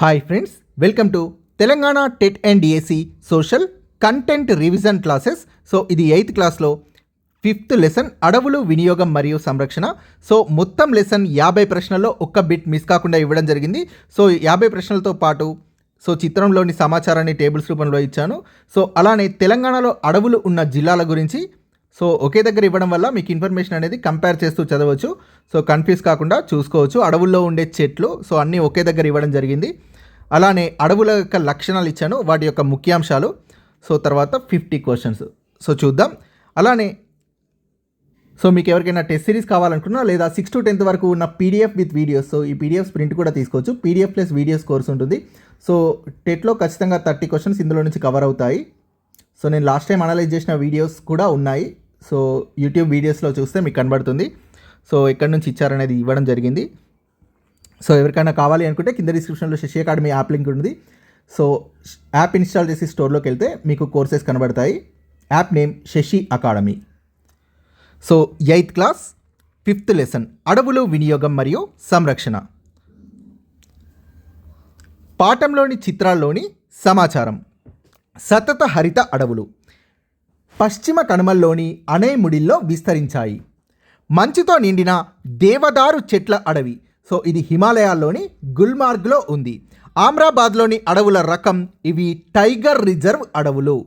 Hi friends welcome to Telangana TET and AC social content revision classes so ఇది eighth క్లాస్లో fifth lesson అడవులు వినియోగం మరియు సంరక్షణ. సో మొత్తం లెసన్ యాభై ప్రశ్నల్లో ఒక్క బిట్ మిస్ కాకుండా ఇవ్వడం జరిగింది. సో యాభై ప్రశ్నలతో పాటు సో చిత్రంలోని సమాచారాన్ని టేబుల్స్ రూపంలో ఇచ్చాను. సో అలానే తెలంగాణలో అడవులు ఉన్న జిల్లాల గురించి సో ఒకే దగ్గర ఇవ్వడం వల్ల మీకు ఇన్ఫర్మేషన్ అనేది కంపేర్ చేస్తూ చదవచ్చు. సో కన్ఫ్యూజ్ కాకుండా చూసుకోవచ్చు. అడవుల్లో ఉండే చెట్లు సో అన్నీ ఒకే దగ్గర ఇవ్వడం జరిగింది. అలానే అడవుల యొక్క లక్షణాలు ఇచ్చాను వాటి యొక్క ముఖ్యాంశాలు. సో తర్వాత ఫిఫ్టీ క్వశ్చన్స్. సో చూద్దాం. అలానే సో మీకు ఎవరికైనా టెస్ట్ సిరీస్ కావాలనుకున్నా లేదా సిక్స్ టు టెన్త్ వరకు ఉన్న పీడిఎఫ్ విత్ వీడియోస్ సో ఈ పీడిఎఫ్ ప్రింట్ కూడా తీసుకోవచ్చు. పీడిఎఫ్ ప్లస్ వీడియోస్ కోర్స్ ఉంటుంది. సో టెట్లో ఖచ్చితంగా థర్టీ క్వశ్చన్స్ ఇందులో నుంచి కవర్ అవుతాయి. సో నేను లాస్ట్ టైం అనలైజ్ చేసిన వీడియోస్ కూడా ఉన్నాయి. సో యూట్యూబ్ వీడియోస్లో చూస్తే మీకు కనబడుతుంది. సో ఎక్కడి నుంచి ఇచ్చారనేది ఇవ్వడం జరిగింది. సో ఎవరికైనా కావాలి అనుకుంటే కింద డిస్క్రిప్షన్లో శశి అకాడమీ యాప్ లింక్ ఉంది సో యాప్ ఇన్స్టాల్ చేసి స్టోర్లోకి వెళ్తే మీకు కోర్సెస్ కనబడతాయి. App name Sashi academy. So eighth class fifth lesson అడవులు వినియోగం మరియు సంరక్షణ. పాఠంలోని చిత్రాల్లోని సమాచారం. సతత హరిత అడవులు. పశ్చిమ కనుమల్లోని అనేముడిల్లో విస్తరించాయి. మంచుతో నిండిన దేవదారు చెట్ల అడవి. సో ఇది హిమాలయాల్లోని గుల్మార్గ్లో ఉంది. ఆమ్రాబాద్లోని అడవుల రకం ఇవి టైగర్ రిజర్వ్ అడవులు.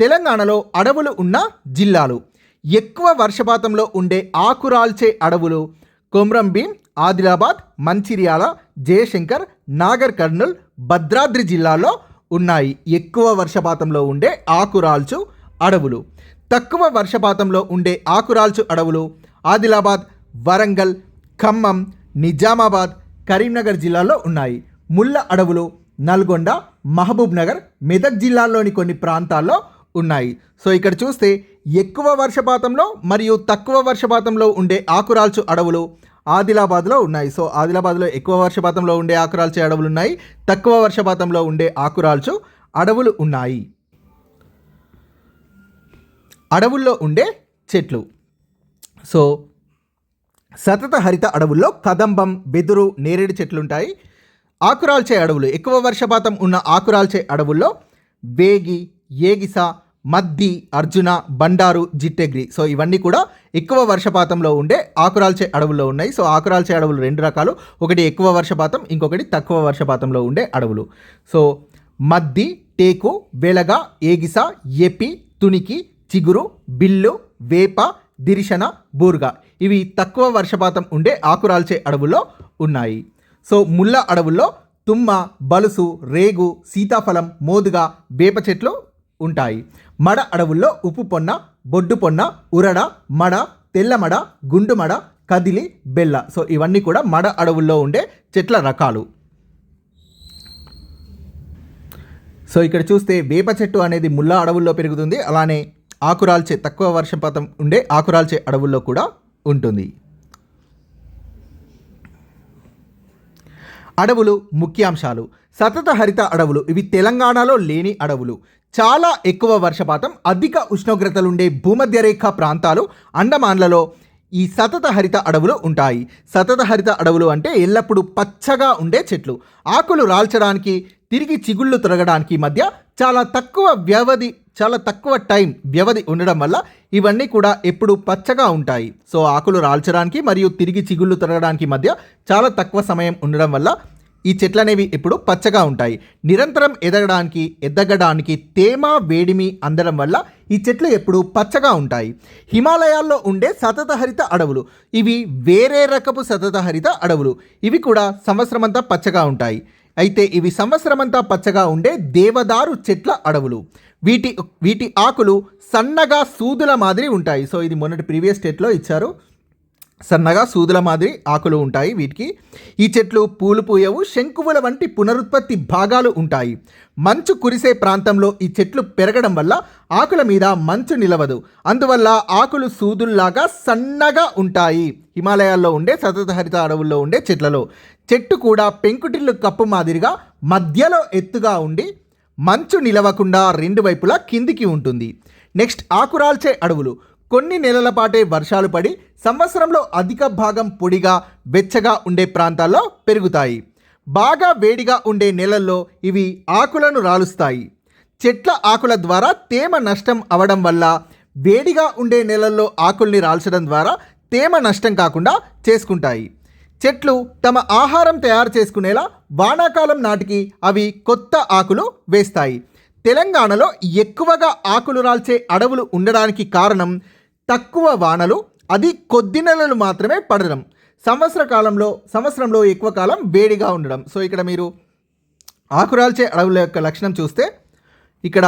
తెలంగాణలో అడవులు ఉన్న జిల్లాలు. ఎక్కువ వర్షపాతంలో ఉండే ఆకురాల్చే అడవులు కొమ్రంభీం ఆదిలాబాద్ మంచిర్యాల జయశంకర్ నాగర్ కర్నూల్ భద్రాద్రి జిల్లాలో ఉన్నాయి. ఎక్కువ వర్షపాతంలో ఉండే ఆకురాల్చు అడవులు. తక్కువ వర్షపాతంలో ఉండే ఆకురాల్చు అడవులు ఆదిలాబాద్ వరంగల్ ఖమ్మం నిజామాబాద్ కరీంనగర్ జిల్లాలో ఉన్నాయి. ముళ్ళ అడవులు నల్గొండ మహబూబ్ నగర్ మెదక్ జిల్లాల్లోని కొన్ని ప్రాంతాల్లో ఉన్నాయి. సో ఇక్కడ చూస్తే ఎక్కువ వర్షపాతంలో మరియు తక్కువ వర్షపాతంలో ఉండే ఆకురాల్చు అడవులు ఆదిలాబాద్లో ఉన్నాయి. సో ఆదిలాబాద్లో ఎక్కువ వర్షపాతంలో ఉండే ఆకురాల్చే అడవులు ఉన్నాయి. తక్కువ వర్షపాతంలో ఉండే ఆకురాల్చు అడవులు ఉన్నాయి. అడవుల్లో ఉండే చెట్లు. సో సతత హరిత అడవుల్లో కదంబం బెదురు నేరేడు చెట్లు ఉంటాయి ఆకురాల్చే అడవులు ఎక్కువ వర్షపాతం ఉన్న ఆకురాల్చే అడవుల్లో వేగి ఏగిస మద్ది అర్జున బండారు జిట్టెగ్రి. సో ఇవన్నీ కూడా ఎక్కువ వర్షపాతంలో ఉండే ఆకురాల్చే అడవుల్లో ఉన్నాయి. సో ఆకురాల్చే అడవులు రెండు రకాలు. ఒకటి ఎక్కువ వర్షపాతం ఇంకొకటి తక్కువ వర్షపాతంలో ఉండే అడవులు. సో మద్ది టేకు వెలగ ఏగిస ఎపి తునికి చిగురు బిల్లు వేప దిరిశన బూర్గ ఇవి తక్కువ వర్షపాతం ఉండే ఆకురాల్చే అడవుల్లో ఉన్నాయి. సో ముళ్ళ అడవుల్లో తుమ్మ బలుసు రేగు సీతాఫలం మోదుగా వేప చెట్లు ఉంటాయి. మడ అడవుల్లో ఉప్పు పొన్న బొడ్డు పొన్న ఉరడ మడ తెల్లమడ గుండుమడ కదిలి బెల్ల. సో ఇవన్నీ కూడా మడ అడవుల్లో ఉండే చెట్ల రకాలు. సో ఇక్కడ చూస్తే వేప చెట్టు అనేది ముళ్ళ అడవుల్లో పెరుగుతుంది. అలానే ఆకురాల్చే తక్కువ వర్షపాతం ఉండే ఆకురాల్చే అడవుల్లో కూడా ఉంటుంది. అడవులు ముఖ్యాంశాలు. సతత హరిత అడవులు ఇవి తెలంగాణలో లేని అడవులు. చాలా ఎక్కువ వర్షపాతం అధిక ఉష్ణోగ్రతలుండే భూమధ్యరేఖ ప్రాంతాలు అండమాన్లలో ఈ సతత హరిత అడవులు ఉంటాయి. సతత హరిత అడవులు అంటే ఎల్లప్పుడూ పచ్చగా ఉండే చెట్లు. ఆకులు రాల్చడానికి తిరిగి చిగుళ్ళు తొలగడానికి మధ్య చాలా తక్కువ వ్యవధి చాలా తక్కువ టైం వ్యవధి ఉండడం వల్ల ఇవన్నీ కూడా ఎప్పుడు పచ్చగా ఉంటాయి. సో ఆకులు రాల్చడానికి మరియు తిరిగి చిగుళ్ళు తొలగడానికి మధ్య చాలా తక్కువ సమయం ఉండడం వల్ల ఈ చెట్లు అనేవి ఎప్పుడు పచ్చగా ఉంటాయి. నిరంతరం ఎదగడానికి ఎదగడానికి తేమ వేడిమి అందడం వల్ల ఈ చెట్లు ఎప్పుడు పచ్చగా ఉంటాయి. హిమాలయాల్లో ఉండే సతతహరిత అడవులు ఇవి వేరే రకపు సతతహరిత అడవులు. ఇవి కూడా సంవత్సరమంతా పచ్చగా ఉంటాయి. అయితే ఇవి సంవత్సరమంతా పచ్చగా ఉండే దేవదారు చెట్ల అడవులు. వీటి వీటి ఆకులు సన్నగా సూదుల మాదిరి ఉంటాయి. సో ఇది మొన్నటి ప్రీవియస్ స్టేట్లో ఇచ్చారు. సన్నగా సూదుల మాదిరి ఆకులు ఉంటాయి వీటికి. ఈ చెట్లు పూలు పూయవు శంకువుల వంటి పునరుత్పత్తి భాగాలు ఉంటాయి. మంచు కురిసే ప్రాంతంలో ఈ చెట్లు పెరగడం వల్ల ఆకుల మీద మంచు నిలవదు. అందువల్ల ఆకులు సూదుల్లాగా సన్నగా ఉంటాయి. హిమాలయాల్లో ఉండే సతత హరిత అడవుల్లో ఉండే చెట్లలో. చెట్టు కూడా పెంకుటిల్లు కప్పు మాదిరిగా మధ్యలో ఎత్తుగా ఉండి మంచు నిలవకుండా రెండు వైపులా కిందికి ఉంటుంది. నెక్స్ట్ ఆకురాల్చే అడవులు. కొన్ని నెలల పాటే వర్షాలు పడి సంవత్సరంలో అధిక భాగం పొడిగా వెచ్చగా ఉండే ప్రాంతాల్లో పెరుగుతాయి. బాగా వేడిగా ఉండే నెలల్లో ఇవి ఆకులను రాలుస్తాయి. చెట్ల ఆకుల ద్వారా తేమ నష్టం అవడం వల్ల వేడిగా ఉండే నెలల్లో ఆకుల్ని రాల్చడం ద్వారా తేమ నష్టం కాకుండా చేసుకుంటాయి. చెట్లు తమ ఆహారం తయారు చేసుకునేలా వానాకాలం నాటికి అవి కొత్త ఆకులు వేస్తాయి. తెలంగాణలో ఎక్కువగా ఆకులు రాల్చే అడవులు ఉండడానికి కారణం తక్కువ వానలు అది కొద్ది నెలలు మాత్రమే పడడం. సంవత్సర కాలంలో సంవత్సరంలో ఎక్కువ కాలం వేడిగా ఉండడం. సో ఇక్కడ మీరు ఆకురాల్చే అడవుల యొక్క లక్షణం చూస్తే ఇక్కడ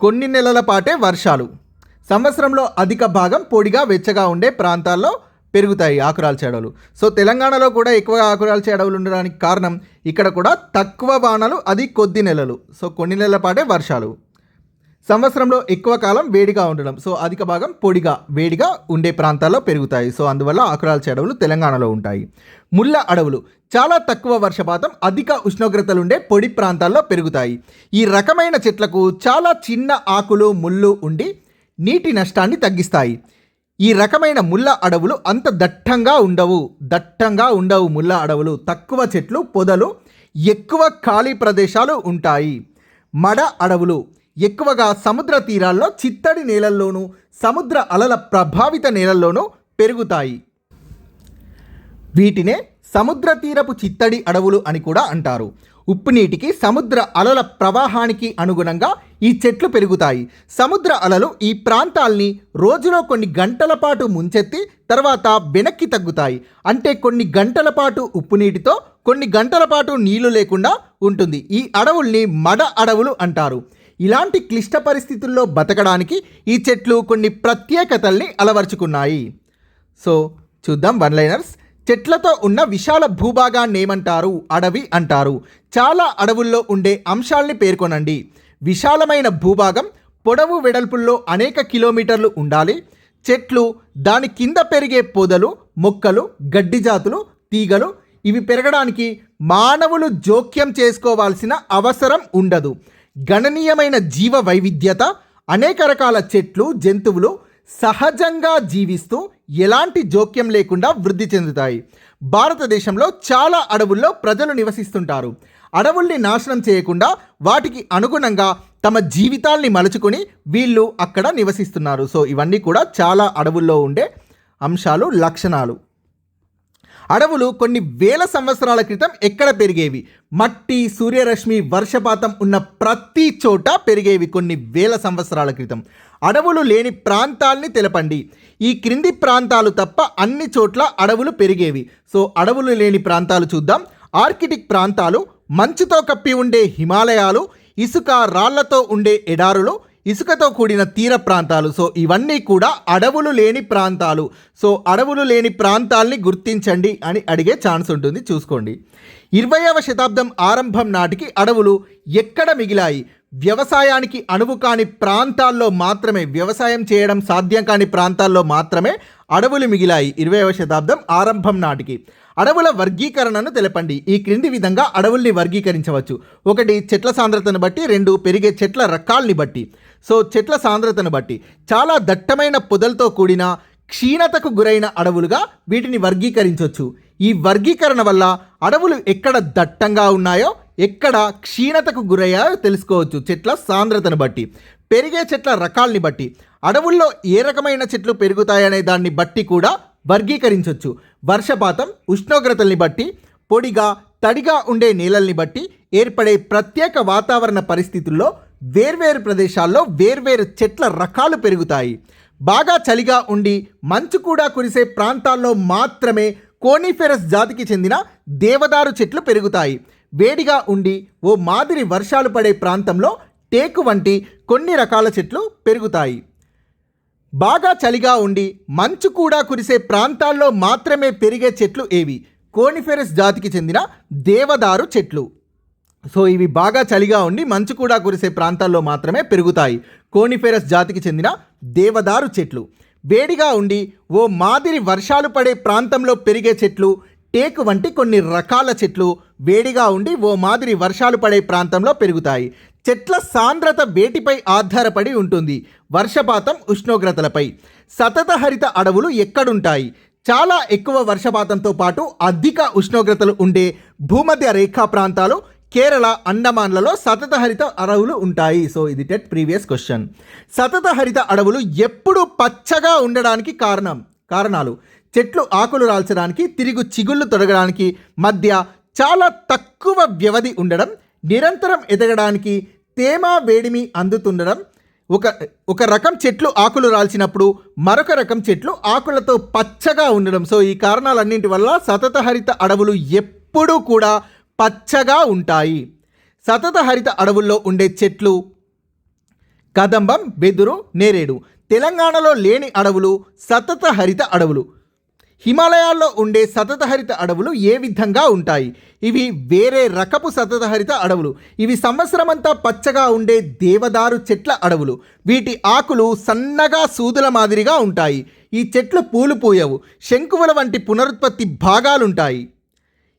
కొన్ని నెలల పాటే వర్షాలు. సంవత్సరంలో అధిక భాగం పొడిగా వెచ్చగా ఉండే ప్రాంతాల్లో పెరుగుతాయి ఆకురాల్చే అడవులు. సో తెలంగాణలో కూడా ఎక్కువ ఆకురాల్చే అడవులు ఉండడానికి కారణం ఇక్కడ కూడా తక్కువ వానలు అది కొద్ది నెలలు. సో కొన్ని నెలల పాటే వర్షాలు. సంవత్సరంలో ఎక్కువ కాలం వేడిగా ఉండడం. సో అధిక భాగం పొడిగా వేడిగా ఉండే ప్రాంతాల్లో పెరుగుతాయి. సో అందువల్ల ఆకురాల్చే అడవులు తెలంగాణలో ఉంటాయి. ముళ్ళ అడవులు. చాలా తక్కువ వర్షపాతం అధిక ఉష్ణోగ్రతలుండే పొడి ప్రాంతాల్లో పెరుగుతాయి. ఈ రకమైన చెట్లకు చాలా చిన్న ఆకులు ముళ్ళు ఉండి నీటి నష్టాన్ని తగ్గిస్తాయి. ఈ రకమైన ముళ్ళ అడవులు అంత దట్టంగా ఉండవు. దట్టంగా ఉండవు ముళ్ళ అడవులు. తక్కువ చెట్లు పొదలు ఎక్కువ ఖాళీ ప్రదేశాలు ఉంటాయి. మడ అడవులు ఎక్కువగా సముద్ర తీరాల్లో చిత్తడి నేలల్లోనూ సముద్ర అలల ప్రభావిత నేలల్లోనూ పెరుగుతాయి. వీటినే సముద్ర తీరపు చిత్తడి అడవులు అని కూడా అంటారు. ఉప్పు నీటికి సముద్ర అలల ప్రవాహానికి అనుగుణంగా ఈ చెట్లు పెరుగుతాయి. సముద్ర అలలు ఈ ప్రాంతాల్ని రోజులో కొన్ని గంటల పాటు ముంచెత్తి తర్వాత వెనక్కి తగ్గుతాయి. అంటే కొన్ని గంటల పాటు ఉప్పు నీటితో కొన్ని గంటల పాటు నీళ్ళు లేకుండా ఉంటుంది. ఈ అడవుల్ని మడ అడవులు అంటారు. ఇలాంటి క్లిష్ట పరిస్థితుల్లో బతకడానికి ఈ చెట్లు కొన్ని ప్రత్యేకతల్ని అలవర్చుకున్నాయి. సో చూద్దాం వన్ లైనర్స్. చెట్లతో ఉన్న విశాల భూభాగాన్ని ఏమంటారు? అడవి అంటారు. చాలా అడవుల్లో ఉండే అంశాల్ని పేర్కొనండి. విశాలమైన భూభాగం పొడవు వెడల్పుల్లో అనేక కిలోమీటర్లు ఉండాలి. చెట్లు దాని కింద పెరిగే పొదలు మొక్కలు గడ్డి జాతులు తీగలు ఇవి పెరగడానికి మానవులు జోక్యం చేసుకోవాల్సిన అవసరం ఉండదు. గణనీయమైన జీవ వైవిధ్యత అనేక రకాల చెట్లు జంతువులు సహజంగా జీవిస్తూ ఎలాంటి జోక్యం లేకుండా వృద్ధి చెందుతాయి. భారతదేశంలో చాలా అడవుల్లో ప్రజలు నివసిస్తుంటారు. అడవుల్ని నాశనం చేయకుండా వాటికి అనుగుణంగా తమ జీవితాల్ని మలుచుకొని వీళ్ళు అక్కడ నివసిస్తున్నారు. సో ఇవన్నీ కూడా చాలా అడవుల్లో ఉండే అంశాలు లక్షణాలు. అడవులు కొన్ని వేల సంవత్సరాల క్రితం ఎక్కడ పెరిగేవి? మట్టి సూర్యరశ్మి వర్షపాతం ఉన్న ప్రతి చోట పెరిగేవి కొన్ని వేల సంవత్సరాల క్రితం. అడవులు లేని ప్రాంతాల్ని తెలపండి. ఈ క్రింది ప్రాంతాలు తప్ప అన్ని చోట్ల అడవులు పెరిగేవి. సో అడవులు లేని ప్రాంతాలు చూద్దాం. ఆర్కిటిక్ ప్రాంతాలు మంచుతో కప్పి ఉండే హిమాలయాలు ఇసుక రాళ్ళతో ఉండే ఎడారులు ఇసుకతో కూడిన తీర ప్రాంతాలు. సో ఇవన్నీ కూడా అడవులు లేని ప్రాంతాలు. సో అడవులు లేని ప్రాంతాల్ని గుర్తించండి అని అడిగే ఛాన్స్ ఉంటుంది. చూసుకోండి. ఇరవైవ శతాబ్దం ఆరంభం నాటికి అడవులు ఎక్కడ మిగిలాయి? వ్యవసాయానికి అనువు కాని ప్రాంతాల్లో మాత్రమే వ్యవసాయం చేయడం సాధ్యం కాని ప్రాంతాల్లో మాత్రమే అడవులు మిగిలాయి. ఇరవైవ శతాబ్దం ఆరంభం నాటికి. అడవుల వర్గీకరణను తెలపండి. ఈ క్రింది విధంగా అడవుల్ని వర్గీకరించవచ్చు. ఒకటి చెట్ల సాంద్రతను బట్టి. రెండు పెరిగే చెట్ల రకాల్ని బట్టి. సో చెట్ల సాంద్రతను బట్టి. చాలా దట్టమైన పొదలతో కూడిన క్షీణతకు గురైన అడవులుగా వీటిని వర్గీకరించవచ్చు ఈ వర్గీకరణ వల్ల అడవులు ఎక్కడ దట్టంగా ఉన్నాయో ఎక్కడ క్షీణతకు గురయ్యాయో తెలుసుకోవచ్చు చెట్ల సాంద్రతను బట్టి. పెరిగే చెట్ల రకాల్ని బట్టి. అడవుల్లో ఏ రకమైన చెట్లు పెరుగుతాయనే దాన్ని బట్టి కూడా వర్గీకరించవచ్చు వర్షపాతం ఉష్ణోగ్రతల్ని బట్టి పొడిగా తడిగా ఉండే నేలల్ని బట్టి ఏర్పడే ప్రత్యేక వాతావరణ పరిస్థితుల్లో వేర్వేరు ప్రదేశాల్లో వేర్వేరు చెట్ల రకాలు పెరుగుతాయి. బాగా చలిగా ఉండి మంచు కూడా కురిసే ప్రాంతాల్లో మాత్రమే కోనిఫెరస్ జాతికి చెందిన దేవదారు చెట్లు పెరుగుతాయి. వేడిగా ఉండి ఓ మాదిరి వర్షాలు పడే ప్రాంతంలో టేకు వంటి కొన్ని రకాల చెట్లు పెరుగుతాయి. బాగా చలిగా ఉండి మంచు కూడా కురిసే ప్రాంతాల్లో మాత్రమే పెరిగే చెట్లు ఏవి? కోనిఫెరస్ జాతికి చెందిన దేవదారు చెట్లు. సో ఇవి బాగా చలిగా ఉండి మంచు కూడా కురిసే ప్రాంతాల్లో మాత్రమే పెరుగుతాయి. కోనిఫెరస్ జాతికి చెందిన దేవదారు చెట్లు. వేడిగా ఉండి ఓ మాదిరి వర్షాలు పడే ప్రాంతంలో పెరిగే చెట్లు టేకు వంటి కొన్ని రకాల చెట్లు వేడిగా ఉండి ఓ మాదిరి వర్షాలు పడే ప్రాంతంలో పెరుగుతాయి. చెట్ల సాంద్రత వేటిపై ఆధారపడి ఉంటుంది. వర్షపాతం ఉష్ణోగ్రతలపై. సతత హరిత అడవులు ఎక్కడుంటాయి? చాలా ఎక్కువ వర్షపాతంతో పాటు అధిక ఉష్ణోగ్రతలు ఉండే భూమధ్య రేఖా ప్రాంతాలు కేరళ అండమాన్లలో సతత హరిత అడవులు ఉంటాయి. సో ఇది టెట్ ప్రీవియస్ క్వశ్చన్. సతత హరిత అడవులు ఎప్పుడు పచ్చగా ఉండడానికి కారణం కారణాలు. చెట్లు ఆకులు రాల్చడానికి తిరిగి చిగుళ్ళు తొడగడానికి మధ్య చాలా తక్కువ వ్యవధి ఉండడం నిరంతరం ఎదగడానికి తేమ వేడిమి అందుతుండడం ఒక ఒక రకం చెట్లు ఆకులు రాల్చినప్పుడు మరొక రకం చెట్లు ఆకులతో పచ్చగా ఉండడం. సో ఈ కారణాలన్నింటి వల్ల సతత హరిత అడవులు ఎప్పుడూ కూడా పచ్చగా ఉంటాయి. సతత హరిత అడవుల్లో ఉండే చెట్లు కదంబం బెదురు నేరేడు. తెలంగాణలో లేని అడవులు సతత హరిత అడవులు. హిమాలయాల్లో ఉండే సతతహరిత అడవులు ఏ విధంగా ఉంటాయి? ఇవి వేరే రకపు సతతహరిత అడవులు. ఇవి సంవత్సరమంతా పచ్చగా ఉండే దేవదారు చెట్ల అడవులు. వీటి ఆకులు సన్నగా సూదుల మాదిరిగా ఉంటాయి. ఈ చెట్లు పూలు పూయవు. శంకువుల వంటి పునరుత్పత్తి భాగాలుంటాయి.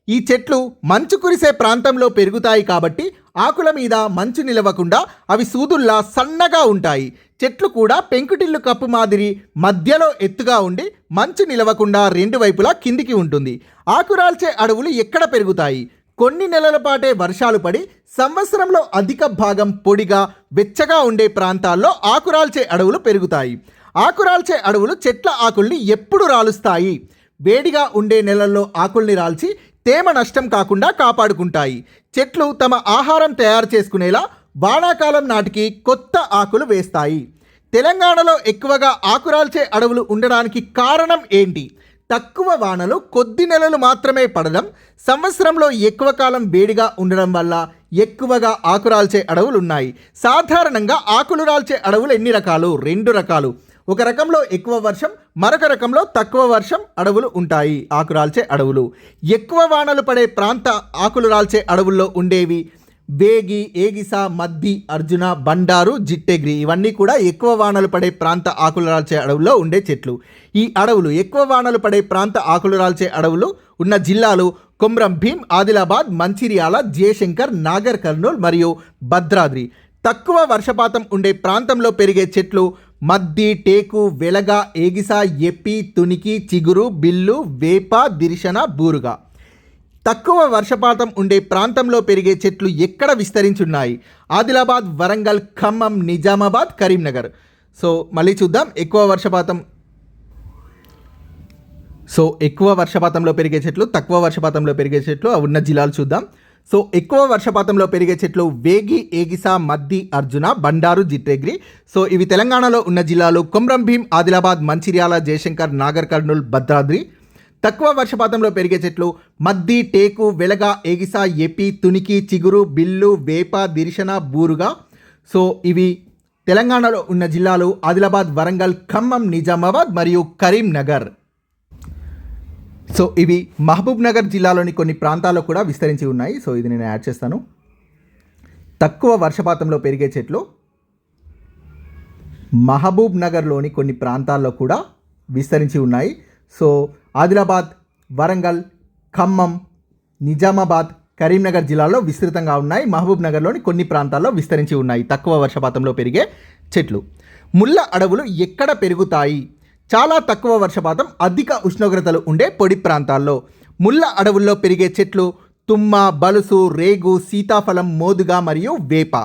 ఈ చెట్లు మంచు కురిసే ప్రాంతంలో పెరుగుతాయి కాబట్టి ఆకుల మీద మంచు నిలవకుండా అవి సూదుల్లా సన్నగా ఉంటాయి. చెట్లు కూడా పెంకుటిల్లు కప్పు మాదిరి మధ్యలో ఎత్తుగా ఉండి మంచు నిలవకుండా రెండు వైపులా కిందికి ఉంటుంది. ఆకురాల్చే అడవులు ఎక్కడ పెరుగుతాయి? కొన్ని నెలల పాటే వర్షాలు పడి సంవత్సరంలో అధిక భాగం పొడిగా వెచ్చగా ఉండే ప్రాంతాల్లో ఆకురాల్చే అడవులు పెరుగుతాయి. ఆకురాల్చే అడవులు చెట్ల ఆకుల్ని ఎప్పుడు రాలుస్తాయి? వేడిగా ఉండే నెలల్లో ఆకుల్ని రాల్చి తేమ నష్టం కాకుండా కాపాడుకుంటాయి. చెట్లు తమ ఆహారం తయారు చేసుకునేలా వానాకాలం నాటికి కొత్త ఆకులు వేస్తాయి. తెలంగాణలో ఎక్కువగా ఆకురాల్చే అడవులు ఉండడానికి కారణం ఏంటి? తక్కువ వానలు కొద్ది నెలలు మాత్రమే పడడం సంవత్సరంలో ఎక్కువ కాలం వేడిగా ఉండడం వల్ల ఎక్కువగా ఆకురాల్చే అడవులు ఉన్నాయి సాధారణంగా ఆకులు రాల్చే అడవులు ఎన్ని రకాలు? రెండు రకాలు. ఒక రకంలో ఎక్కువ వర్షం మరొక రకంలో తక్కువ వర్షం అడవులు ఉంటాయి. ఆకురాల్చే అడవులు. ఎక్కువ వానలు పడే ప్రాంత ఆకులు రాల్చే అడవుల్లో ఉండేవి. వేగి ఏగిస మద్ది అర్జున బండారు జిట్టెగ్రి ఇవన్నీ కూడా ఎక్కువ వానలు పడే ప్రాంత ఆకులు రాల్చే అడవుల్లో ఉండే చెట్లు. ఈ అడవులు ఎక్కువ వానలు పడే ప్రాంత ఆకులు రాల్చే అడవులు ఉన్న జిల్లాలు కొమ్రం భీం ఆదిలాబాద్ మంచిర్యాల జయశంకర్ నాగర్ కర్నూల్ మరియు భద్రాద్రి. తక్కువ వర్షపాతం ఉండే ప్రాంతంలో పెరిగే చెట్లు మద్ది టేకు వెలగ ఏగిస ఎప్పి తునికి చిగురు బిల్లు వేప దిరిశన బూరుగా. తక్కువ వర్షపాతం ఉండే ప్రాంతంలో పెరిగే చెట్లు ఎక్కడ విస్తరించున్నాయి? ఆదిలాబాద్ వరంగల్ ఖమ్మం నిజామాబాద్ కరీంనగర్. సో మళ్ళీ చూద్దాం ఎక్కువ వర్షపాతం. సో ఎక్కువ వర్షపాతంలో పెరిగే చెట్లు తక్కువ వర్షపాతంలో పెరిగే చెట్లు ఉన్న జిల్లాలు చూద్దాం. సో ఎక్కువ వర్షపాతంలో పెరిగే చెట్లు వేగి ఏగిసా మద్ది అర్జున బండారు జిట్టేగ్రి సో ఇవి తెలంగాణలో ఉన్న జిల్లాలు కొమ్రం భీం ఆదిలాబాద్ మంచిర్యాల జయశంకర్ నాగర్ కర్నూల్ భద్రాద్రి. తక్కువ వర్షపాతంలో పెరిగే చెట్లు మద్ది టేకు వెలగ ఏగిసా ఎపి తునికి చిగురు బిల్లు వేప దిరిశన బూరుగా. సో ఇవి తెలంగాణలో ఉన్న జిల్లాలు ఆదిలాబాద్ వరంగల్ ఖమ్మం నిజామాబాద్ మరియు కరీంనగర్. సో ఇవి మహబూబ్ నగర్ జిల్లాలోని కొన్ని ప్రాంతాల్లో కూడా విస్తరించి ఉన్నాయి. సో ఇది నేను యాడ్ చేస్తాను. తక్కువ వర్షపాతంలో పెరిగే చెట్లు మహబూబ్ నగర్లోని కొన్ని ప్రాంతాల్లో కూడా విస్తరించి ఉన్నాయి. సో ఆదిలాబాద్ వరంగల్ ఖమ్మం నిజామాబాద్ కరీంనగర్ జిల్లాలో విస్తృతంగా ఉన్నాయి. మహబూబ్ నగర్లోని కొన్ని ప్రాంతాల్లో విస్తరించి ఉన్నాయి తక్కువ వర్షపాతంలో పెరిగే చెట్లు. ముళ్ళ అడవులు ఎక్కడ పెరుగుతాయి? చాలా తక్కువ వర్షపాతం అధిక ఉష్ణోగ్రతలు ఉండే పొడి ప్రాంతాల్లో. ముళ్ళ అడవుల్లో పెరిగే చెట్లు తుమ్మ బలుసు రేగు సీతాఫలం మోదుగా మరియు వేప.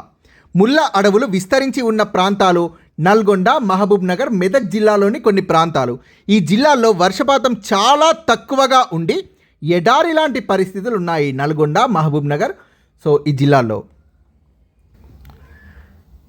ముళ్ళ అడవులు విస్తరించి ఉన్న ప్రాంతాలు నల్గొండ మహబూబ్ నగర్ మెదక్ జిల్లాలోని కొన్ని ప్రాంతాలు. ఈ జిల్లాల్లో వర్షపాతం చాలా తక్కువగా ఉండి ఎడారి లాంటి పరిస్థితులు ఉన్నాయి నల్గొండ మహబూబ్ నగర్ సో ఈ జిల్లాల్లో.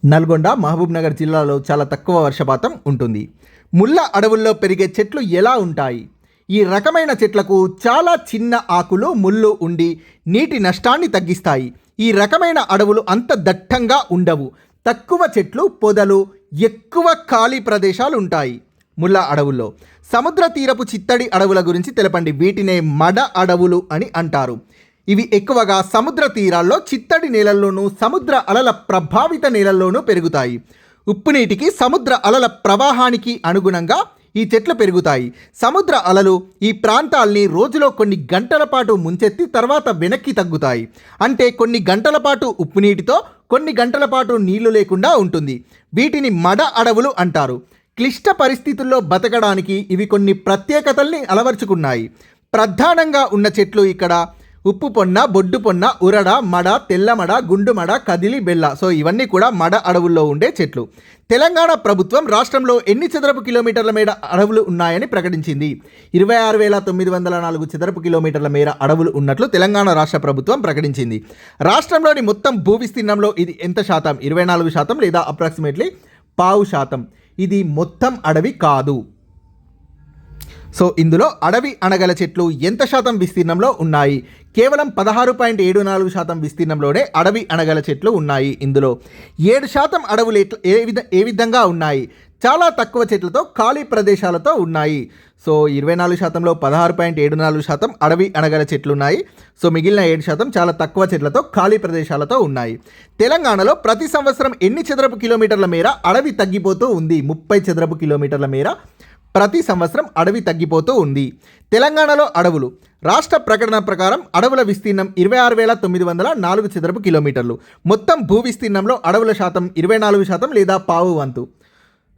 నల్గొండ మహబూబ్ నగర్ జిల్లాలో చాలా తక్కువ వర్షపాతం ఉంటుంది. ముళ్ళ అడవుల్లో పెరిగే చెట్లు ఎలా ఉంటాయి? ఈ రకమైన చెట్లకు చాలా చిన్న ఆకులు ముళ్ళు ఉండి నీటి నష్టాన్ని తగ్గిస్తాయి. ఈ రకమైన అడవులు అంత దట్టంగా ఉండవు. తక్కువ చెట్లు పొదలు ఎక్కువ ఖాళీ ప్రదేశాలు ఉంటాయి ముళ్ళ అడవుల్లో. సముద్ర తీరపు చిత్తడి అడవుల గురించి తెలపండి. వీటినే మడ అడవులు అని అంటారు. ఇవి ఎక్కువగా సముద్ర తీరాల్లో చిత్తడి నేలల్లోనూ సముద్ర అలల ప్రభావిత నేలల్లోనూ పెరుగుతాయి. ఉప్పు నీటికి సముద్ర అలల ప్రవాహానికి అనుగుణంగా ఈ చెట్లు పెరుగుతాయి. సముద్ర అలలు ఈ ప్రాంతాల్ని రోజులో కొన్ని గంటల పాటు ముంచెత్తి తర్వాత వెనక్కి తగ్గుతాయి. అంటే కొన్ని గంటల పాటు ఉప్పు నీటితో కొన్ని గంటల పాటు నీళ్ళు లేకుండా ఉంటుంది. వీటిని మడ అడవులు అంటారు. క్లిష్ట పరిస్థితుల్లో బతకడానికి ఇవి కొన్ని ప్రత్యేకతల్ని అలవర్చుకున్నాయి. ప్రధానంగా ఉన్న చెట్లు ఇక్కడ ఉప్పు పొన్న బొడ్డు పొన్న ఉరడ మడ తెల్లమడ గుండుమడ కదిలి బెల్ల. సో ఇవన్నీ కూడా మడ అడవుల్లో ఉండే చెట్లు. తెలంగాణ ప్రభుత్వం రాష్ట్రంలో ఎన్ని చదరపు కిలోమీటర్ల మేర అడవులు ఉన్నాయని ప్రకటించింది. ఇరవై ఆరు వేల తొమ్మిది వందల నాలుగు చదరపు కిలోమీటర్ల మేర అడవులు ఉన్నట్లు తెలంగాణ రాష్ట్ర ప్రభుత్వం ప్రకటించింది. రాష్ట్రంలోని మొత్తం భూ విస్తీర్ణంలో ఇది ఎంత శాతం? ఇరవై నాలుగు శాతం లేదా అప్రాక్సిమేట్లీ పావు శాతం? ఇది మొత్తం అడవి కాదు. సో ఇందులో అడవి అనగల చెట్లు ఎంత శాతం విస్తీర్ణంలో ఉన్నాయి? కేవలం పదహారు పాయింట్ ఏడు నాలుగు శాతం విస్తీర్ణంలోనే అడవి అనగల చెట్లు ఉన్నాయి. ఇందులో ఏడు శాతం అడవులు ఏ విధ ఏ విధంగా ఉన్నాయి? చాలా తక్కువ చెట్లతో ఖాళీ ప్రదేశాలతో ఉన్నాయి. సో ఇరవై నాలుగు శాతంలో పదహారు పాయింట్ ఏడు నాలుగు శాతం అడవి అనగల చెట్లు ఉన్నాయి సో మిగిలిన ఏడు శాతం చాలా తక్కువ చెట్లతో ఖాళీ ప్రదేశాలతో ఉన్నాయి. తెలంగాణలో ప్రతి సంవత్సరం ఎన్ని చదరపు కిలోమీటర్ల మేర అడవి తగ్గిపోతూ ఉంది? ముప్పై చదరపు కిలోమీటర్ల మేర ప్రతి సంవత్సరం అడవి తగ్గిపోతూ ఉంది. తెలంగాణలో అడవులు. రాష్ట్ర ప్రకటన ప్రకారం అడవుల విస్తీర్ణం ఇరవై ఆరు వేల తొమ్మిది వందల నాలుగు చదరపు కిలోమీటర్లు. మొత్తం భూ విస్తీర్ణంలో అడవుల శాతం ఇరవై నాలుగు శాతం లేదా పావు వంతు.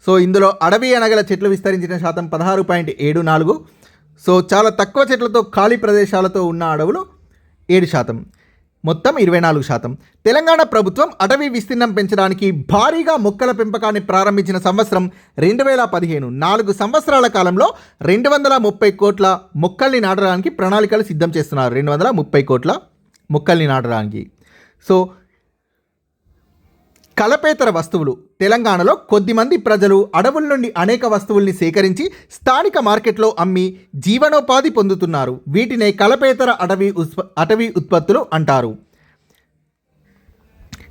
సో ఇందులో అడవి అనగల చెట్లు విస్తరించిన శాతం పదహారు పాయింట్ ఏడు నాలుగు. సో చాలా తక్కువ చెట్లతో ఖాళీ ప్రదేశాలతో ఉన్న అడవులు ఏడు శాతం. మొత్తం ఇరవై నాలుగు శాతం. తెలంగాణ ప్రభుత్వం అటవీ విస్తీర్ణం పెంచడానికి భారీగా మొక్కల పెంపకాన్ని ప్రారంభించిన సంవత్సరం రెండు వేల పదిహేను. నాలుగు సంవత్సరాల కాలంలో రెండు వందల ముప్పై కోట్ల మొక్కల్ని నాటడానికి ప్రణాళికలు సిద్ధం చేస్తున్నారు. రెండు వందల ముప్పై కోట్ల మొక్కల్ని నాటడానికి. సో కలపేతర వస్తువులు. తెలంగాణలో కొద్దిమంది ప్రజలు అడవుల నుండి అనేక వస్తువుల్ని సేకరించి స్థానిక మార్కెట్లో అమ్మి జీవనోపాధి పొందుతున్నారు. వీటినే కలపేతర అటవీ ఉత్ప అటవీ ఉత్పత్తులు అంటారు.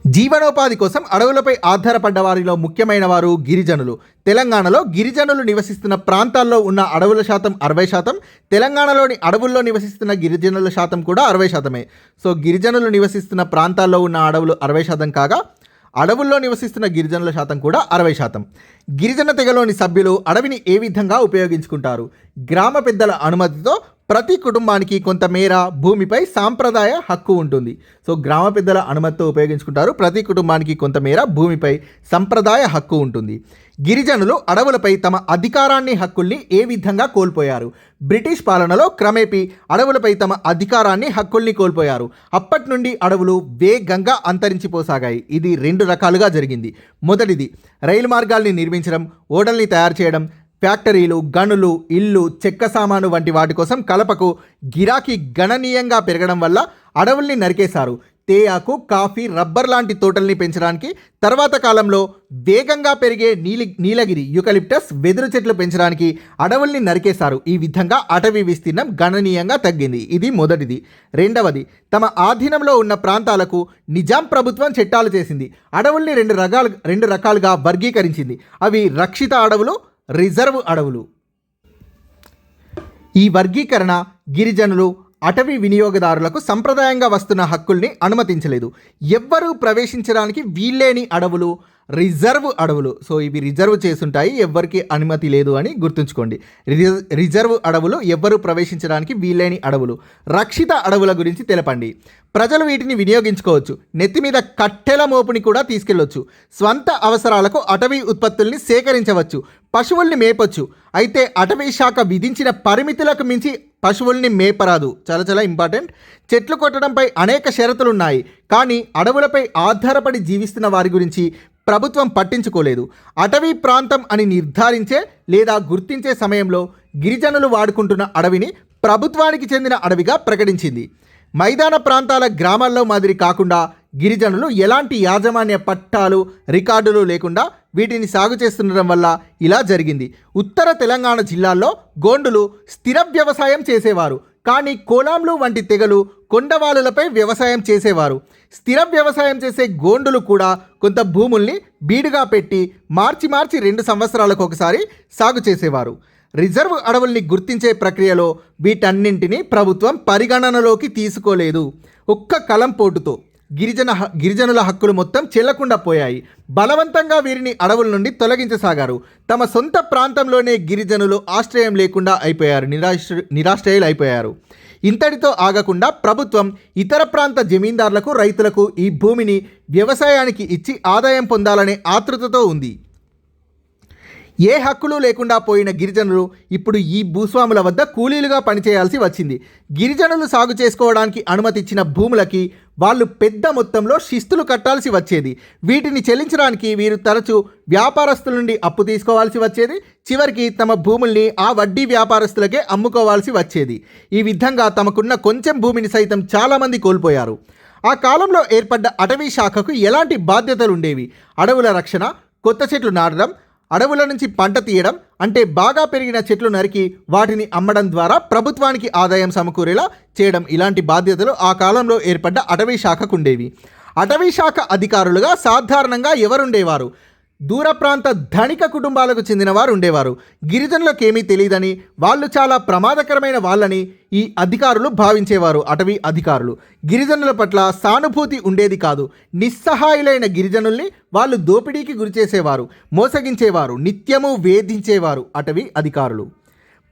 జీవనోపాధి కోసం అడవులపై ఆధారపడ్డ వారిలో ముఖ్యమైన వారు గిరిజనులు. తెలంగాణలో గిరిజనులు నివసిస్తున్న ప్రాంతాల్లో ఉన్న అడవుల శాతం అరవై శాతం తెలంగాణలోని అడవుల్లో నివసిస్తున్న గిరిజనుల శాతం కూడా అరవై శాతమే. సో గిరిజనులు నివసిస్తున్న ప్రాంతాల్లో ఉన్న అడవులు అరవై శాతం కాగా అడవుల్లో నివసిస్తున్న గిరిజనుల శాతం కూడా అరవై శాతం. గిరిజన తెగలోని సభ్యులు అడవిని ఏ విధంగా ఉపయోగించుకుంటారు? గ్రామ పెద్దల అనుమతితో ప్రతి కుటుంబానికి కొంతమేర భూమిపై సాంప్రదాయ హక్కు ఉంటుంది. సో గ్రామ పెద్దల అనుమతితో ఉపయోగించుకుంటారు. ప్రతి కుటుంబానికి కొంతమేర భూమిపై సంప్రదాయ హక్కు ఉంటుంది. గిరిజనులు అడవులపై తమ అధికారాన్ని హక్కుల్ని ఏ విధంగా కోల్పోయారు? బ్రిటిష్ పాలనలో క్రమేపీ అడవులపై తమ అధికారాన్ని హక్కుల్ని కోల్పోయారు. అప్పటి నుండి అడవులు వేగంగా అంతరించిపోసాగాయి. ఇది రెండు రకాలుగా జరిగింది. మొదటిది రైలు మార్గాల్ని నిర్మించడం ఓడల్ని తయారు చేయడం ఫ్యాక్టరీలు గనులు ఇల్లు చెక్క సామాను వంటి వాటి కోసం కలపకు గిరాకీ గణనీయంగా పెరగడం వల్ల అడవుల్ని నరికేశారు. తేయాకు కాఫీ రబ్బర్ లాంటి తోటల్ని పెంచడానికి తర్వాత కాలంలో వేగంగా పెరిగే నీలి నీలగిరి యుకలిప్టస్ వెదురు చెట్లు పెంచడానికి అడవుల్ని నరికేశారు. ఈ విధంగా అటవీ విస్తీర్ణం గణనీయంగా తగ్గింది. ఇది మొదటిది. రెండవది తమ ఆధీనంలో ఉన్న ప్రాంతాలకు నిజాం ప్రభుత్వం చట్టాలు చేసింది. అడవుల్ని రెండు రకాలు రెండు రకాలుగా వర్గీకరించింది. అవి రక్షిత అడవులు రిజర్వ్ అడవులు. ఈ వర్గీకరణ గిరిజనులు అటవీ వినియోగదారులకు సంప్రదాయంగా వస్తున్న హక్కుల్ని అనుమతించలేదు. ఎవ్వరూ ప్రవేశించడానికి వీల్లేని అడవులు రిజర్వ్ అడవులు. సో ఇవి రిజర్వ్ చేసుంటాయి ఎవ్వరికి అనుమతి లేదు అని గుర్తుంచుకోండి. రిజర్వ్ అడవులు ఎవ్వరు ప్రవేశించడానికి వీలైన అడవులు. రక్షిత అడవుల గురించి తెలపండి. ప్రజలు వీటిని వినియోగించుకోవచ్చు. నెత్తి మీద కట్టెల మోపుని కూడా తీసుకెళ్ళొచ్చు స్వంత అవసరాలకు అటవీ ఉత్పత్తుల్ని సేకరించవచ్చు. పశువుల్ని మేపొచ్చు. అయితే అటవీ శాఖ విధించిన పరిమితులకు మించి పశువుల్ని మేపరాదు. చాలా చాలా ఇంపార్టెంట్. చెట్లు కొట్టడంపై అనేక షరతులు ఉన్నాయి కానీ అడవులపై ఆధారపడి జీవిస్తున్న వారి గురించి ప్రభుత్వం పట్టించుకోలేదు. అటవీ ప్రాంతం అని నిర్ధారించే లేదా గుర్తించే సమయంలో గిరిజనులు వాడుకుంటున్న అడవిని ప్రభుత్వానికి చెందిన అడవిగా ప్రకటించింది. మైదాన ప్రాంతాల గ్రామాల్లో మాదిరి కాకుండా గిరిజనులు ఎలాంటి యాజమాన్య పట్టాలు రికార్డులు లేకుండా వీటిని సాగు చేస్తుండడం వల్ల ఇలా జరిగింది. ఉత్తర తెలంగాణ జిల్లాల్లో గోండులు స్థిర వ్యవసాయం చేసేవారు. కానీ కోలాంలు వంటి తెగలు కొండవాలులపై వ్యవసాయం చేసేవారు. స్థిర వ్యవసాయం చేసే గోండులు కూడా కొంత భూముల్ని బీడుగా పెట్టి మార్చి మార్చి రెండు సంవత్సరాలకు ఒకసారి సాగు చేసేవారు. రిజర్వ్ అడవుల్ని గుర్తించే ప్రక్రియలో వీటన్నింటినీ ప్రభుత్వం పరిగణనలోకి తీసుకోలేదు. ఒక్క కలం పోటుతో గిరిజన గిరిజనుల హక్కులు మొత్తం చెల్లకుండా పోయాయి. బలవంతంగా వీరిని అడవుల నుండి తొలగించసాగారు. తమ సొంత ప్రాంతంలోనే గిరిజనులు ఆశ్రయం లేకుండా అయిపోయారు నిరాశ్ర నిరాశ్రయులు అయిపోయారు ఇంతటితో ఆగకుండా ప్రభుత్వం ఇతర ప్రాంత జమీందారులకు రైతులకు ఈ భూమిని వ్యవసాయానికి ఇచ్చి ఆదాయం పొందాలనే ఆతృతతో ఉంది. ఏ హక్కులు లేకుండా పోయిన గిరిజనులు ఇప్పుడు ఈ భూస్వాముల వద్ద కూలీలుగా పనిచేయాల్సి వచ్చింది. గిరిజనులు సాగు చేసుకోవడానికి అనుమతిచ్చిన భూములకి వాళ్ళు పెద్ద మొత్తంలో శిస్తులు కట్టాల్సి వచ్చేది. వీటిని చెల్లించడానికి వీరు తరచూ వ్యాపారస్తుల నుండి అప్పు తీసుకోవాల్సి వచ్చేది. చివరికి తమ భూముల్ని ఆ వడ్డీ వ్యాపారస్తులకే అమ్ముకోవాల్సి వచ్చేది. ఈ విధంగా తమకున్న కొంచెం భూమిని సైతం చాలామంది కోల్పోయారు. ఆ కాలంలో ఏర్పడ్డ అటవీ శాఖకు ఎలాంటి బాధ్యతలు ఉండేవి? అడవుల రక్షణ కొత్త చెట్లు నాటడం అడవుల నుంచి పంట తీయడం అంటే బాగా పెరిగిన చెట్లు నరికి వాటిని అమ్మడం ద్వారా ప్రభుత్వానికి ఆదాయం సమకూరేలా చేయడం ఇలాంటి బాధ్యతలు ఆ కాలంలో ఏర్పడ్డ అటవీ శాఖకు ఉండేవి. అటవీ శాఖ అధికారులుగా సాధారణంగా ఎవరుండేవారు? దూర ప్రాంత ధనిక కుటుంబాలకు చెందినవారు ఉండేవారు. గిరిజనులకు ఏమీ తెలియదని వాళ్ళు చాలా ప్రమాదకరమైన వాళ్ళని ఈ అధికారులు భావించేవారు. అటవీ అధికారులు. గిరిజనుల పట్ల సానుభూతి ఉండేది కాదు. నిస్సహాయులైన గిరిజనుల్ని వాళ్ళు దోపిడీకి గురిచేసేవారు మోసగించేవారు నిత్యము వేధించేవారు అటవీ అధికారులు.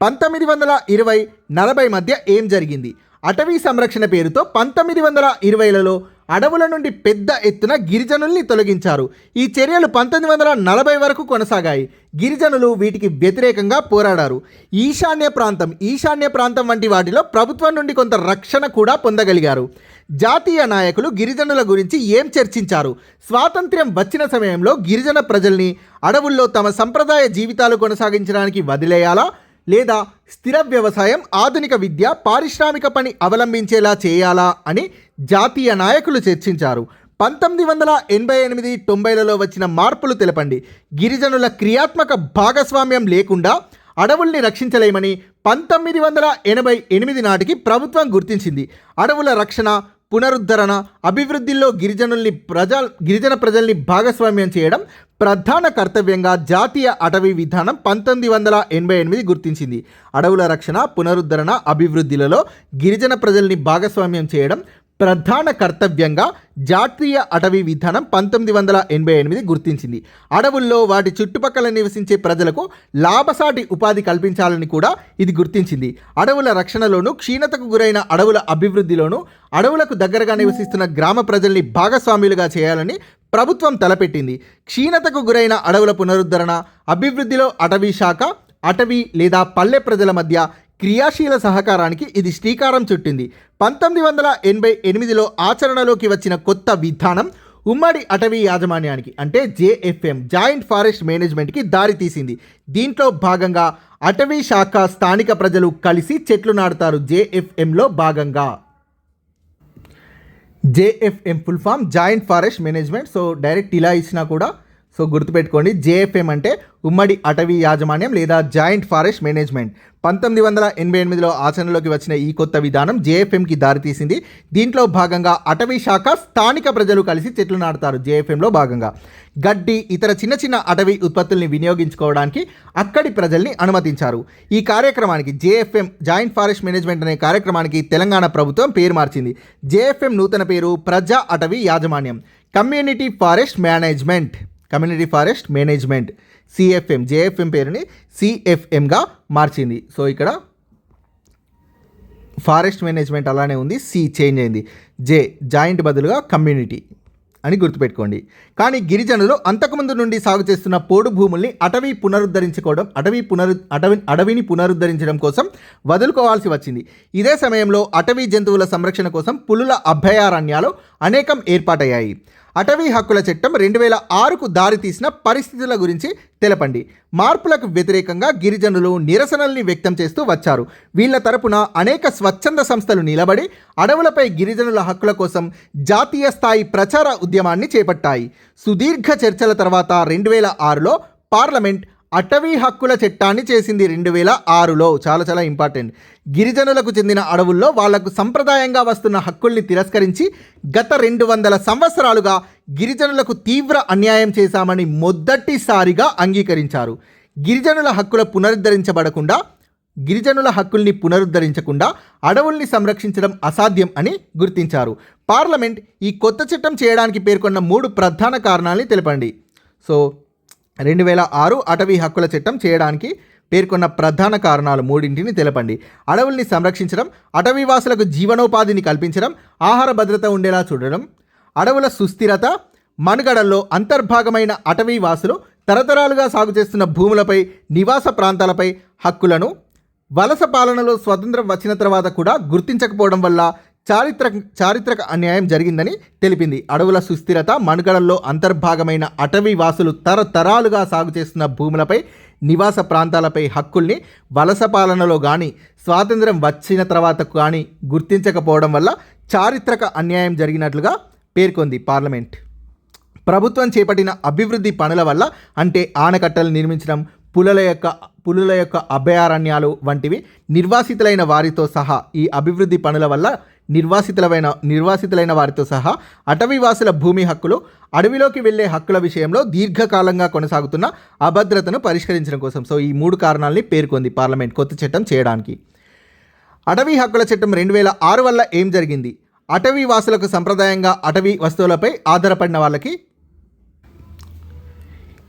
పంతొమ్మిది వందల ఇరవై నలభై మధ్య ఏం జరిగింది? అటవీ సంరక్షణ పేరుతో పంతొమ్మిది వందల ఇరవైలలో అడవుల నుండి పెద్ద ఎత్తున గిరిజనుల్ని తొలగించారు. ఈ చర్యలు పంతొమ్మిది వందల నలభై వరకు కొనసాగాయి. గిరిజనులు వీటికి వ్యతిరేకంగా పోరాడారు. ఈశాన్య ప్రాంతం ఈశాన్య ప్రాంతం వంటి వాటిలో ప్రభుత్వం నుండి కొంత రక్షణ కూడా పొందగలిగారు. జాతీయ నాయకులు గిరిజనుల గురించి ఏం చర్చించారు? స్వాతంత్ర్యం వచ్చిన సమయంలో గిరిజన ప్రజల్ని అడవుల్లో తమ సంప్రదాయ జీవితాలు కొనసాగించడానికి వదిలేయాలా? లేదా స్థిర వ్యవసాయం ఆధునిక విద్య పారిశ్రామిక పని అవలంబించేలా చేయాలా అని జాతీయ నాయకులు చర్చించారు. పంతొమ్మిది వందల ఎనభై ఎనిమిది తొంభైలలో వచ్చిన మార్పులు తెలపండి. గిరిజనుల క్రియాత్మక భాగస్వామ్యం లేకుండా అడవుల్ని రక్షించలేమని పంతొమ్మిది వందల ఎనభై ఎనిమిది నాటికి ప్రభుత్వం గుర్తించింది. అడవుల రక్షణ పునరుద్ధరణ అభివృద్ధిలో గిరిజనుల్ని ప్రజా గిరిజన ప్రజల్ని భాగస్వామ్యం చేయడం ప్రధాన కర్తవ్యంగా జాతీయ అటవీ విధానం పంతొమ్మిది వందల ఎనభై ఎనిమిది గుర్తించింది. అడవుల రక్షణ పునరుద్ధరణ అభివృద్ధిలలో గిరిజన ప్రజల్ని భాగస్వామ్యం చేయడం ప్రధాన కర్తవ్యంగా జాతీయ అటవీ విధానం పంతొమ్మిది వందల ఎనభై ఎనిమిది గుర్తించింది. అడవుల్లో వాటి చుట్టుపక్కల నివసించే ప్రజలకు లాభసాటి ఉపాధి కల్పించాలని కూడా ఇది గుర్తించింది. అడవుల రక్షణలోను క్షీణతకు గురైన అడవుల అభివృద్ధిలోను అడవులకు దగ్గరగా నివసిస్తున్న గ్రామ ప్రజల్ని భాగస్వాములుగా చేయాలని ప్రభుత్వం తలపెట్టింది. క్షీణతకు గురైన అడవుల పునరుద్ధరణ అభివృద్ధిలో అటవీ శాఖ అటవీ లేదా పల్లె ప్రజల మధ్య క్రియాశీల సహకారానికి ఇది శ్రీకారం చుట్టింది. పంతొమ్మిది వందల ఎనభై ఎనిమిదిలో ఆచరణలోకి వచ్చిన కొత్త విధానం ఉమ్మడి అటవీ యాజమాన్యానికి అంటే జేఎఫ్ఎం జాయింట్ ఫారెస్ట్ మేనేజ్మెంట్కి దారితీసింది దీంట్లో భాగంగా అటవీ శాఖ స్థానిక ప్రజలు కలిసి చెట్లు నాటుతారు జేఎఫ్ఎంలో భాగంగా. JFM full form joint forest management so direct ఇలా ఇచ్చినా కూడా సో గుర్తుపెట్టుకోండి జేఎఫ్ఎం అంటే ఉమ్మడి అటవీ యాజమాన్యం లేదా జాయింట్ ఫారెస్ట్ మేనేజ్మెంట్. పంతొమ్మిది వందల ఎనభై ఎనిమిదిలో ఆచరణలోకి వచ్చిన ఈ కొత్త విధానం జేఎఫ్ఎంకి దారితీసింది. దీంట్లో భాగంగా అటవీ శాఖ స్థానిక ప్రజలు కలిసి చెట్లు నాటుతారు జేఎఫ్ఎంలో భాగంగా. గడ్డి ఇతర చిన్న చిన్న అటవీ ఉత్పత్తుల్ని వినియోగించుకోవడానికి అక్కడి ప్రజల్ని అనుమతించారు. ఈ కార్యక్రమానికి జేఎఫ్ఎం జాయింట్ ఫారెస్ట్ మేనేజ్మెంట్ అనే కార్యక్రమానికి తెలంగాణ ప్రభుత్వం పేరు మార్చింది. జేఎఫ్ఎం నూతన పేరు ప్రజా అటవీ యాజమాన్యం. Community forest management. Community forest management CFM JFM పేరుని సిఎఫ్ఎంగా మార్చింది. సో ఇక్కడ ఫారెస్ట్ మేనేజ్మెంట్ అలానే ఉంది సి చేంజ్ అయింది. జే జాయింట్ బదులుగా కమ్యూనిటీ అని గుర్తుపెట్టుకోండి. కానీ గిరిజనులు అంతకుముందు నుండి సాగు చేస్తున్న పోడు భూముల్ని అటవీ పునరుద్ధరించుకోవడం అటవీ పునరు అటవీ అడవిని పునరుద్ధరించడం కోసం వదులుకోవాల్సి వచ్చింది. ఇదే సమయంలో అటవీ జంతువుల సంరక్షణ కోసం పులుల అభయారణ్యాలు అనేకం ఏర్పాటయ్యాయి. అటవీ హక్కుల చట్టం రెండు వేల ఆరుకు దారితీసిన పరిస్థితుల గురించి తెలపండి. మార్పులకు వ్యతిరేకంగా గిరిజనులు నిరసనల్ని వ్యక్తం చేస్తూ వచ్చారు. వీళ్ళ తరపున అనేక స్వచ్ఛంద సంస్థలు నిలబడి అడవులపై గిరిజనుల హక్కుల కోసం జాతీయ స్థాయి ప్రచార ఉద్యమాన్ని చేపట్టాయి. సుదీర్ఘ చర్చల తర్వాత రెండు వేల ఆరులో పార్లమెంట్ అటవీ హక్కుల చట్టాన్ని చేసింది రెండు వేల ఆరులో. చాలా చాలా ఇంపార్టెంట్. గిరిజనులకు చెందిన అడవుల్లో వాళ్ళకు సంప్రదాయంగా వస్తున్న హక్కుల్ని తిరస్కరించి గత రెండు వందల సంవత్సరాలుగా గిరిజనులకు తీవ్ర అన్యాయం చేశామని మొదటిసారిగా అంగీకరించారు. గిరిజనుల హక్కుల పునరుద్ధరించబడకుండా గిరిజనుల హక్కుల్ని పునరుద్ధరించకుండా అడవుల్ని సంరక్షించడం అసాధ్యం అని గుర్తించారు. పార్లమెంట్ ఈ కొత్త చట్టం చేయడానికి పేర్కొన్న మూడు ప్రధాన కారణాలని తెలపండి. సో రెండు వేల ఆరు అటవీ హక్కుల చట్టం చేయడానికి పేర్కొన్న ప్రధాన కారణాలు మూడింటిని తెలపండి. అడవుల్ని సంరక్షించడం అటవీవాసులకు జీవనోపాధిని కల్పించడం ఆహార భద్రత ఉండేలా చూడడం అడవుల సుస్థిరత మనుగడల్లో అంతర్భాగమైన అటవీవాసులు తరతరాలుగా సాగు చేస్తున్న భూములపై నివాస ప్రాంతాలపై హక్కులను వలస పాలనలో స్వతంత్రం వచ్చిన తర్వాత కూడా గుర్తించకపోవడం వల్ల చారిత్రక చారిత్రక అన్యాయం జరిగిందని తెలిపింది. అడవుల సుస్థిరత మనుగడల్లో అంతర్భాగమైన అటవీ వాసులు తరతరాలుగా సాగు చేస్తున్న భూములపై నివాస ప్రాంతాలపై హక్కుల్ని వలస పాలనలో కానీ స్వాతంత్రం వచ్చిన తర్వాత కానీ గుర్తించకపోవడం వల్ల చారిత్రక అన్యాయం జరిగినట్లుగా పేర్కొంది పార్లమెంట్. ప్రభుత్వం చేపట్టిన అభివృద్ధి పనుల వల్ల అంటే ఆనకట్టలు నిర్మించడం పులుల యొక్క పులుల యొక్క అభయారణ్యాలు వంటివి నిర్వాసితులైన వారితో సహా ఈ అభివృద్ధి పనుల వల్ల నిర్వాసితులైన నిర్వాసితులైన వారితో సహా అటవీవాసుల భూమి హక్కులు అడవిలోకి వెళ్ళే హక్కుల విషయంలో దీర్ఘకాలంగా కొనసాగుతున్న అభద్రతను పరిష్కరించడం కోసం. సో ఈ మూడు కారణాలని పేర్కొంది పార్లమెంట్ కొత్త చట్టం చేయడానికి. అటవీ హక్కుల చట్టం రెండు వేల ఆరు వల్ల ఏం జరిగింది? అటవీ వాసులకు సంప్రదాయంగా అటవీ వస్తువులపై ఆధారపడిన వాళ్ళకి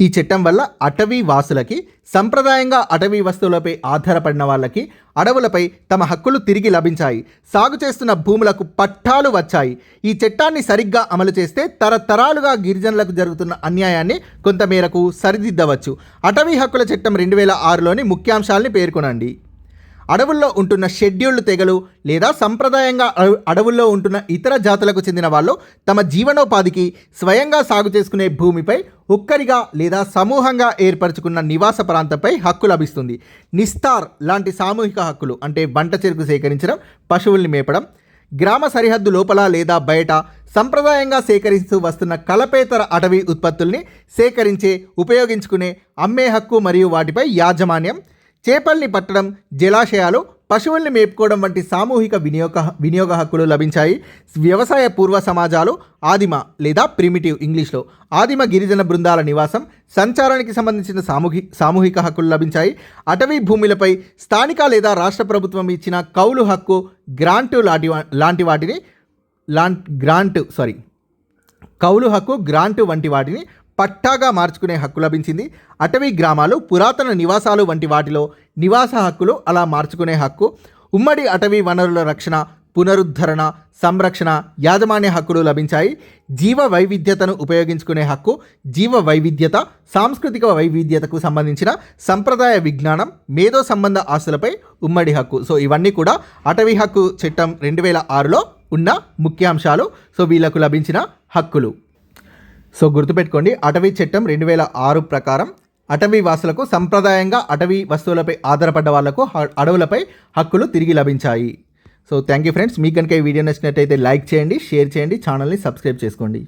ఈ చట్టం వల్ల అటవీ వాసులకి సంప్రదాయంగా అటవీ వస్తువులపై ఆధారపడిన వాళ్ళకి అడవులపై తమ హక్కులు తిరిగి లభించాయి. సాగు చేస్తున్న భూములకు పట్టాలు వచ్చాయి. ఈ చట్టాన్ని సరిగ్గా అమలు చేస్తే తరతరాలుగా గిరిజనులకు జరుగుతున్న అన్యాయాన్ని కొంతమేరకు సరిదిద్దవచ్చు. అటవీ హక్కుల చట్టం రెండు వేల ఆరులోని ముఖ్యాంశాలని పేర్కొనండి. అడవుల్లో ఉంటున్న షెడ్యూల్డ్ తెగలు లేదా సంప్రదాయంగా అడవుల్లో ఉంటున్న ఇతర జాతులకు చెందిన వాళ్ళు తమ జీవనోపాధికి స్వయంగా సాగు చేసుకునే భూమిపై ఒక్కరిగా లేదా సమూహంగా ఏర్పరచుకున్న నివాస ప్రాంతంపై హక్కు లభిస్తుంది. నిస్తార్ లాంటి సామూహిక హక్కులు అంటే వంట చెరుకు సేకరించడం పశువుల్ని మేపడం గ్రామ సరిహద్దు లోపల లేదా బయట సంప్రదాయంగా సేకరిస్తూ వస్తున్న కలపేతర అటవీ ఉత్పత్తుల్ని సేకరించే ఉపయోగించుకునే అమ్మే హక్కు మరియు వాటిపై యాజమాన్యం చేపల్ని పట్టడం జలాశయాలు పశువుల్ని మేపుకోవడం వంటి సామూహిక వినియోగ వినియోగ హక్కులు లభించాయి. వ్యవసాయ పూర్వ సమాజాలు ఆదిమ లేదా ప్రిమిటివ్ ఇంగ్లీష్లో ఆదిమ గిరిజన బృందాల నివాసం సంచారానికి సంబంధించిన సామూహి సామూహిక హక్కులు లభించాయి. అటవీ భూములపై స్థానిక లేదా రాష్ట్ర ప్రభుత్వం ఇచ్చిన కౌలు హక్కు గ్రాంటు లాంటి లాంటి వాటిని లాంట్ గ్రాంట్ సారీ కౌలు హక్కు గ్రాంటు వంటి వాటిని పట్టాగా మార్చుకునే హక్కు లభించింది. అటవీ గ్రామాలు పురాతన నివాసాలు వంటి వాటిలో నివాస హక్కులు అలా మార్చుకునే హక్కు. ఉమ్మడి అటవీ వనరుల రక్షణ పునరుద్ధరణ సంరక్షణ యాజమాన్య హక్కులు లభించాయి. జీవ వైవిధ్యతను ఉపయోగించుకునే హక్కు జీవ వైవిధ్యత సాంస్కృతిక వైవిధ్యతకు సంబంధించిన సంప్రదాయ విజ్ఞానం మేధో సంబంధ ఆస్తులపై ఉమ్మడి హక్కు. సో ఇవన్నీ కూడా అటవీ హక్కు చట్టం రెండు వేల ఆరులో ఉన్న ముఖ్యాంశాలు. సో వీళ్ళకు లభించిన హక్కులు. సో గుర్తుపెట్టుకోండి అటవీ చట్టం రెండు వేల ఆరు ప్రకారం అటవీ వాసులకు సంప్రదాయంగా అటవీ వస్తువులపై ఆధారపడ్డ వాళ్ళకు అడవులపై హక్కులు తిరిగి లభించాయి. సో థ్యాంక్ యూ ఫ్రెండ్స్ మీకు కనుక ఈ వీడియో నచ్చినట్టయితే లైక్ చేయండి షేర్ చేయండి ఛానల్ని సబ్స్క్రైబ్ చేసుకోండి.